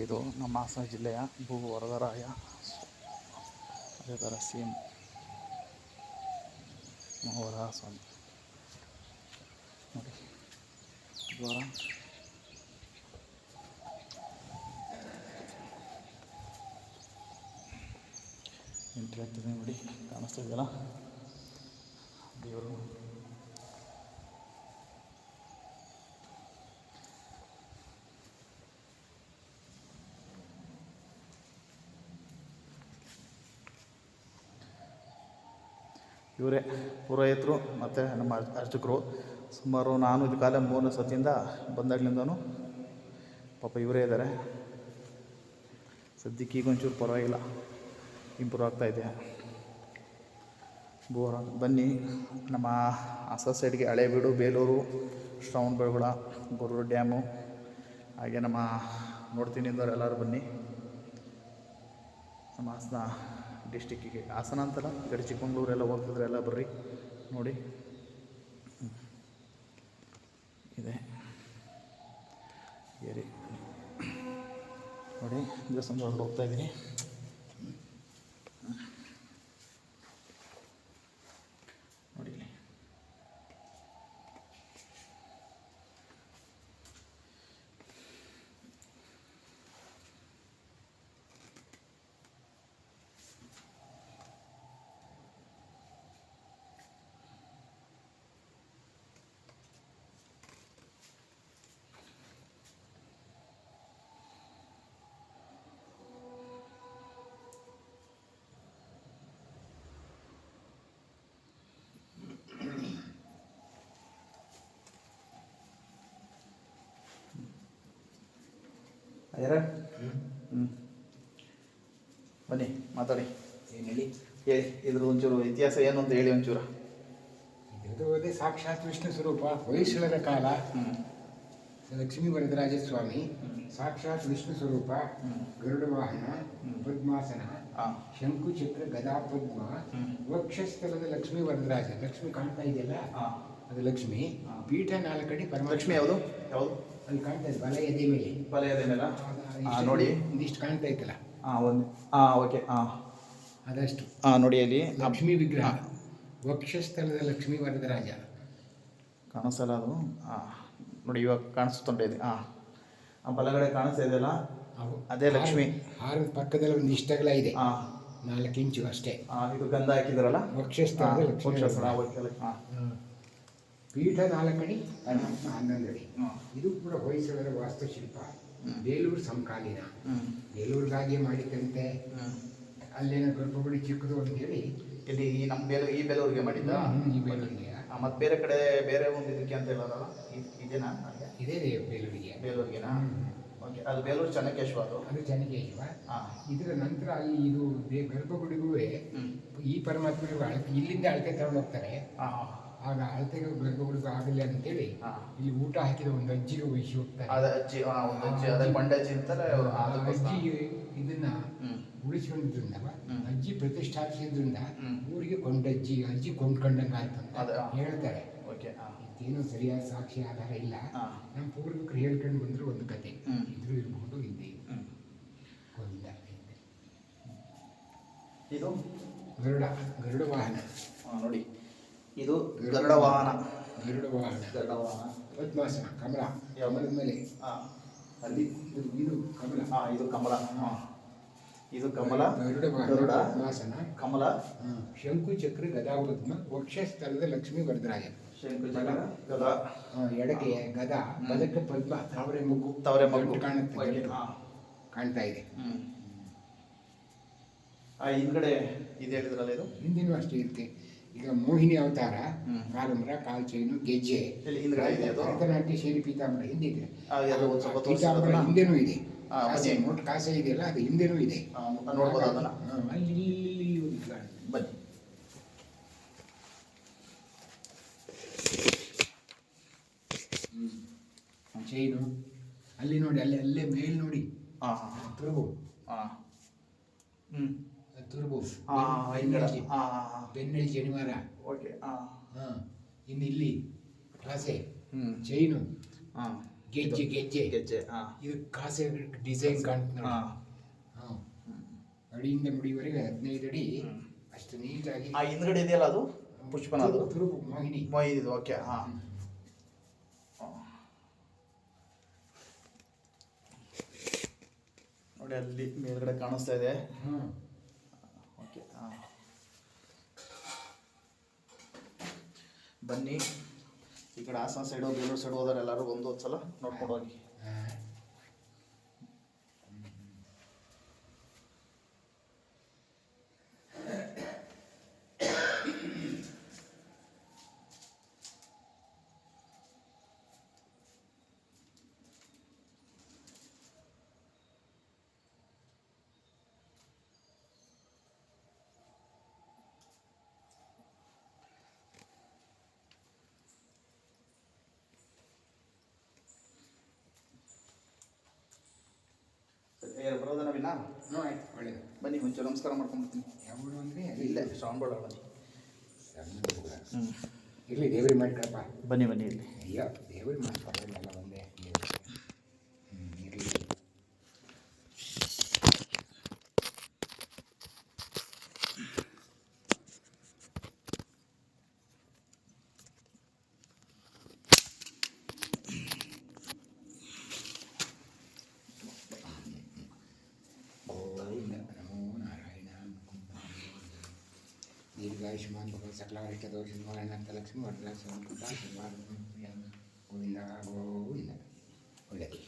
ಇದು ನಮ್ಮ ಹಾಸನ ಜಿಲ್ಲೆಯ ಭೂ ವರದರಾಯ. ಅದೇ ಥರ ಸಿ ಎಂ ಮಹೋದರ ಸ್ವಾಮಿ ನೋಡಿ ಜ್ವರ ಎಂಟ್ರಿ ಆಗ್ತದೆ ನೋಡಿ, ಕಾಣಿಸ್ತಾ ಇದೆಯಲ್ಲ? ಇವರೇ ಪುರೋಹಿತರು ಮತ್ತು ನಮ್ಮ ಅರ್ಚಕರು. ಸುಮಾರು ನಾನು ಇದು ಕಾಲ ಮೂರನೇ ಸತಿಯಿಂದ ಬಂದಾಗ್ಲಿಂದನೂ ಪಾಪ ಇವರೇ ಇದ್ದಾರೆ. ಸದ್ಯಕ್ಕೆ ಈಗ ಒಂಚೂರು ಪರವಾಗಿಲ್ಲ. ಇಂಪ್ರೂವ್ ಆಗ್ತಾಯಿದೆ ಬೋರ, ಬನ್ನಿ. ನಮ್ಮ ಹೊಸ ಸೈಡ್ಗೆ ಹಳೇಬೀಡು ಬೇಲೂರು, ಶ್ರವಣ ಬೆಳಗುಳ, ಗೊರೂರು ಡ್ಯಾಮು. ಹಾಗೆ ನಮ್ಮ ನೋಡ್ತೀನಿ ಅಂದವ್ರು ಎಲ್ಲರೂ ಬನ್ನಿ. ನಮ್ಮ ಹಾಸನ ಡಿಸ್ಟಿಕ್ಕಿಗೆ. ಹಾಸನ ಅಂತಲ್ಲ ಈ ಕಡೆ ಚಿಕ್ಕಮಂಗ್ಳೂರೆಲ್ಲ ಹೋಗ್ತಿದ್ರೆ ಎಲ್ಲ ಬರ್ರಿ. ನೋಡಿ. ಇದೆ. ಏರಿ. ನೋಡಿ ದೇವಸ್ಥಾನ ಹೋಗ್ತಾ ಇದ್ದೀನಿ ನೋಡಿ ಇಲ್ಲಿ ಅಯ್ಯರ ಹ್ಞೂ ಬನ್ನಿ ಮಾತಾಡಿ. ಏನು ಹೇಳಿ? ಹೇಳಿ ಇದ್ರ ಒಂಚೂರು ಇತಿಹಾಸ ಏನು ಅಂತ ಹೇಳಿ ಒಂಚೂರು. ಇದು ಅದೇ ಸಾಕ್ಷಾತ್ ವಿಷ್ಣು ಸ್ವರೂಪ ಹೊಯ್ಸಳರ ಕಾಲ. ಲಕ್ಷ್ಮೀ ವರದರಾಜ ಸ್ವಾಮಿ ಸಾಕ್ಷಾತ್ ವಿಷ್ಣು ಸ್ವರೂಪ. ಗರುಡ ವಾಹನ ಪದ್ಮಾಸನ ಶಂಕು ಚಕ್ರ ಗದಾ ಪದ್ಮ ವಕ್ಷಸ್ಥಲದ ಲಕ್ಷ್ಮೀ ವರದರಾಜ. ಲಕ್ಷ್ಮಿ ಕಾಣ್ತಾ ಇದೆಯಲ್ಲ? ಅದು ಲಕ್ಷ್ಮಿ. ಪೀಠ ನಾಲ್ಕು ಪರಮಾತ್ಮ. ಲಕ್ಷ್ಮಿ ಯಾವುದು? ಯಾವುದು? ಅಲ್ಲಿ ಕಾಣ್ತಾ ಇದೆ ಬಲ ಎದೆ ಮೇಲೆ. ಬಲ ಎದೆ ನೋಡಿ. ಇದಿಷ್ಟು ಕಾಣ್ತಾ ಇತ್ತಲ್ಲ? ಹಾಂ ಒಂದು ಹಾಂ ಓಕೆ ಹಾಂ ಅದಷ್ಟು. ಹಾಂ ನೋಡಿ ಅಲ್ಲಿ. ಲಕ್ಷ್ಮೀ ವಿಗ್ರಹ. ವಕ್ಷಸ್ಥಲದ ಲಕ್ಷ್ಮೀ ವರದರಾಜ ಕಾಣಿಸಲ್ಲ ಅದು? ಹಾಂ ನೋಡಿ ಇವಾಗ ಕಾಣಿಸ್ತುಂಟ ಇದೆ. ಹಾಂ ಆ ಬಲಗಡೆ ಕಾಣಿಸ್ತಾ ಇದೆಯಲ್ಲ ಅವು ಅದೇ ಲಕ್ಷ್ಮಿ. ಹಾರ- ಹಾರದ ಪಕ್ಕದಲ್ಲಿ ಒಂದು ಇಷ್ಟಗಳ ಇದೆ. ಹಾಂ ನಾಲ್ಕು ಇಂಚು ಅಷ್ಟೇ. ಇದು ಗಂಧ ಹಾಕಿದಾರಲ್ಲ? ವಕ್ಷಸ್ಥಳ ಲಕ್ಷ್ಮೀ. ವರದರಾಜ. ಹಾಂ. ಪೀಠ ನಾಲ್ಕಡಿ ಪರಮಾತ್ಮ ಹನ್ನೊಂದು ಹಾಂ ಇದು ಕೂಡ ಹೊಯ್ಸಳರ ವಾಸ್ತುಶಿಲ್ಪ. ಬೇಲೂರು ಸಮಕಾಲೀನ. ಬೇಲೂರಿಗಾಗಿ ಮಾಡಿದಂತೆ ಅಲ್ಲೇನ ಗರ್ಭಗುಡಿ ಚಿಕ್ಕದು ಅಂತ ಹೇಳಿ. ಇಲ್ಲಿ ಈ ನಮ್ಮ ಬೇಲೂ ಈ ಬೇಲೂರಿಗೆ ಮಾಡಿದ್ದ? ಈ ಬೇಲೂರಿಗೆ. ಮತ್ತು ಬೇರೆ ಕಡೆ ಬೇರೆ ಒಂದು ಇದಕ್ಕೆ ಅಂತ ಹೇಳೋದಲ್ಲ? ಇದೇನಾ ಇದೇ ರೀ ಬೇಲೂರಿಗೆ. ಬೇಲೂರಿಗೆನಾ? ಓಕೆ ಅದು ಬೇಲೂರು ಚನ್ನಕೇಶವ ಅದು? ಅದು ಚನ್ನಕೇಶವ. ಹಾಂ. ಇದರ ನಂತರ ಅಲ್ಲಿ ಇದು ಗರ್ಭಗುಡಿಗೂ ಈ ಪರಮಾತ್ಮನಿಗೂ ಅಳತೆ ಇಲ್ಲಿಂದ ಅಳತೆ ತಗೊಂಡು ಹೋಗ್ತಾರೆ. ಹಾಂ ಹಾಂ. ಆಗ ಅಳತೆಗೆ ಗರ್ಭಗುಡಿಗೂ ಆಗಲ್ಲ ಅಂತೇಳಿ ಇಲ್ಲಿ ಊಟ ಹಾಕಿದ ಒಂದು ಅಜ್ಜಿಗೆ ವಹಿಸಿ ಹೋಗ್ತಾರೆ. ಅದ ಅಜ್ಜಿ ಹಾಂ ಒಂದು ಅಜ್ಜಿ ಅದೇ ಬಂಡಜ್ಜಿ ಅಂತಾರೆ ಅವ್ರು ಆ ಅದಕ್ಕೋಸ್ಕರ ಅಜ್ಜಿ ಇದನ್ನ ಉಳಿಸಿಕೊಂಡಿದ್ರಿಂದ ಉಳಿಸ್ಕೊಂಡಿದ್ರಿಂದ ಹ್ಮ್. ಅಜ್ಜಿ ಪ್ರತಿಷ್ಠಾಪಿಸಿದ್ರಿಂದ ಹ್ಮ್. ಊರಿಗೆ ಕೊಂಡಜ್ಜಿ ಅಜ್ಜಿ ಕೊಂಡ್ಕೊಂಡಂಗೆ ಆಯ್ತು ಅಂತ ಅದೇ, ಹೇಳ್ತಾರೆ. ಓಕೆ ಇದೇನು ಸರಿಯಾದ ಸಾಕ್ಷಿ ಆಧಾರ ಇಲ್ಲ. ನಮ್ಮ ಪೂರ್ವಿಕರು ಹೇಳ್ಕೊಂಡು ಬಂದ್ರು ಒಂದು ಕತೆ. ಇದ್ರೂ ಇರಬಹುದು ಇರ್ಬೋದು. ಇದ್ದೇ ಗೊಂದ ಇದು? ಗರುಡ ಗರುಡ ವಾಹನ. ಇದು ಗರುಡ ವಾಹನ ಗರುಡ ವಾಹನ ಗರುಡ ವಾಹನ ಪದ್ಮಾಸನ ಕಮಲ? ಕಮಲದ ಮೇಲೆ. ಹಾಂ ಅಲ್ಲಿ. ಇದು ಇದು ಕಮಲ. ಹಾಂ ಇದು ಕಮಲ. ಹಾಂ. ಇದು ಕಮಲ. ಗರುಡ. ವಾಹನ ಕಮಲ. ಶಂಕು ಚಕ್ರ ಗದಾ ಪದ್ಮ ವಕ್ಷಸ್ಥಳದ ಲಕ್ಷ್ಮೀ ವರದರಾಜ. ಶಂಕುಚಕ್ರ ಗದ. ಎಡಗೆ ಗದ. ಬಲಕ್ಕೆ ಪದ್ಮ ತಾವರೆ ಮಗು ತವರೆ ಮಗು ಕಾಣುತ್ತೆ ಕಾಣ್ತಾ ಇದೆ. ಆ ಹಿಂದ್ಗಡೆ ಇದು ಹೇಳಿದ್ರಲ್ಲ ಇದು? ಹಿಂದಿನೂ ಅಷ್ಟೇ ಇರುತ್ತೆ. ಈಗ ಮೋಹಿನಿ ಅವತಾರ ಕಾಲು ಕಾಲುಮರ ಕಾಲ್ ಚೈನು ಗೆಜ್ಜೆ. ಭರತನಾಟ್ಯ ಶೈಲಿ ಪೀತಾಂಬರ ಹಿಂದಿದೆ. ಪೀತಾಂಬರ ಹಿಂದೆನೂ ಇದೆ. ನೋಟ್ ಕಾಸೆ ಇದೆಯಲ್ಲ ಅದು ಹಿಂದೆನೂ ಇದೆ. ಅಲ್ಲಿ. ಬನ್ನಿ. ಚೈನು. ಅಲ್ಲಿ ನೋಡಿ ಅಲ್ಲಿ ಅಲ್ಲೇ ಮೇಲ್ ನೋಡಿ. ಹಾಂ ಹಾಂ ತುರುಬು ಹ್ಞೂ ತುರುಬು ಶನಿವಾರ. ಓಕೆ ಹಾಂ ಇನ್ನು ಇಲ್ಲಿ ಕಾಸೆ. ಹ್ಞೂ ಚೈನು ಗೆಜ್ಜೆ ಗೆಜ್ಜೆ. ಗೆಜ್ಜೆ ಇದು ಕಾಸೆ ಡಿಸೈನ್ ಕಾಣ್ತದೆ ನೋಡಿ. ಹಾಂ. ಅಡಿಯಿಂದ ಮುಡಿವರೆಗೆ ಹದಿನೈದು ಅಡಿ. ಅಷ್ಟು ನೀಟಾಗಿ. ಆ ಹಿಂದ್ಗಡೆ ಇದೆಯಲ್ಲ ಅದು? ಪುಷ್ಪನ ಅದು? ತುರುಪು- ತುರುಪು ಮೋಹಿನಿ ಓಕೆ ಹಾಂ ನೋಡಿ ಅಲ್ಲಿ ಮೇಲ್ಗಡೆ ಕಾಣಿಸ್ತಾ ಇದೆ. ಹಾಂ ಓಕೆ ಬನ್ನಿ. ಈ ಕಡೆ ಹಾಸನ ಸೈಡು ಬೇಲೂರು ಸೈಡ್ ಹೋದ್ರೆ ಎಲ್ಲರೂ ಬಂದು ಒಂದ್ಸಲ ನೋಡ್ಕೊಂಡು ಹೋಗಿ. ಹ್ಞೂ ಆಯ್ತು ಒಳ್ಳೆಯದು ಬನ್ನಿ ಒಂಚೂರು ನಮಸ್ಕಾರ ಮಾಡ್ಕೊಂಡ್ಬಿಡ್ತೀನಿ. ಅಂದರೆ ಇಲ್ಲೇ. ಶ್ರಾವಣಬಾಳ ಬನ್ನಿ ಹ್ಞೂ ಇರಲಿ ದೇವ್ರಿಗೆ ಮಾಡ್ಕೊಳಪ್ಪ. ಬನ್ನಿ ಬನ್ನಿ ಇಲ್ಲಿ. ಯಾ ದೇವ್ರಿಗೆ ಮಾಡಿ ದೇವ್ರಿಗೆ ಹ್ಞೂ ಇರಲಿ ಗೋವಿಂದ ನಮೋ ನಾರಾಯಣ ದೀರ್ಘಾಯುಷ್ಮಾನ್ ಭವ ಸಕಲಾರಿಷ್ಟ ದೋಷ ನಿವಾರಣಾರ್ಥ ಲಕ್ಷ್ಮಿ ವರದರಾಜ ಗೋವಿಂದ ಗೋವಿಂದ ಒಳ್ಳೆಯದು